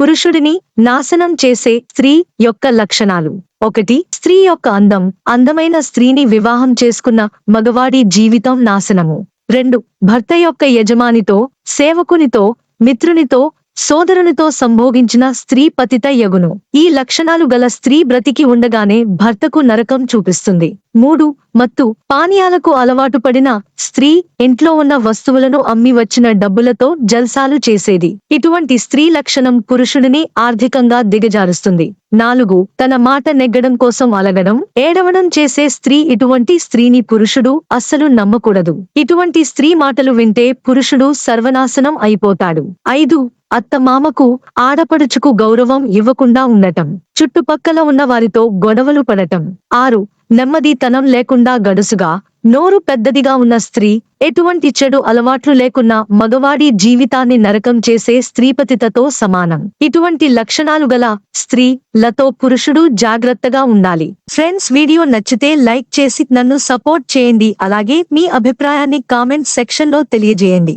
పురుషుడిని నాశనం చేసే స్త్రీ యొక్క లక్షణాలు. ఒకటి స్త్రీ యొక్క అందం అందమైన స్త్రీని వివాహం చేసుకున్న మగవాడి జీవితం నాశనము. రెండు భర్త యొక్క యజమానితో సేవకునితో మిత్రునితో సోదరునితో సంభోగించిన స్త్రీ పతిత యగును. ఈ లక్షణాలు గల స్త్రీ బ్రతికి ఉండగానే భర్తకు నరకం చూపిస్తుంది. మూడు మత్తు. పానీయాలకు అలవాటు పడిన స్త్రీ ఇంట్లో ఉన్న వస్తువులను అమ్మి వచ్చిన డబ్బులతో జల్సాలు చేసేది. ఇటువంటి స్త్రీ లక్షణం పురుషుడిని ఆర్థికంగా దిగజారుస్తుంది. నాలుగు తన మాట నెగ్గడం కోసం అలగడం ఏడవడం చేసే స్త్రీ ఇటువంటి స్త్రీని పురుషుడు అస్సలు నమ్మకూడదు. ఇటువంటి స్త్రీ మాటలు వింటే పురుషుడు సర్వనాశనం అయిపోతాడు. ఐదు అత్తమామకు ఆడపడుచుకు గౌరవం ఇవ్వకుండా ఉండటం చుట్టుపక్కల ఉన్న వారితో గొడవలు పడటం. ఆరు నెమ్మదితనం లేకుండా గడుసుగా నోరు పెద్దదిగా ఉన్న స్త్రీ ఎటువంటి చెడు అలవాట్లు లేకున్నా మగవాడి జీవితాన్ని నరకం చేసే స్త్రీపతితతో సమానం. ఇటువంటి లక్షణాలు గల స్త్రీ లతో పురుషుడు జాగ్రత్తగా ఉండాలి. ఫ్రెండ్స్ వీడియో నచ్చితే లైక్ చేసి నన్ను సపోర్ట్ చేయండి. అలాగే మీ అభిప్రాయాన్ని కామెంట్ సెక్షన్లో తెలియజేయండి.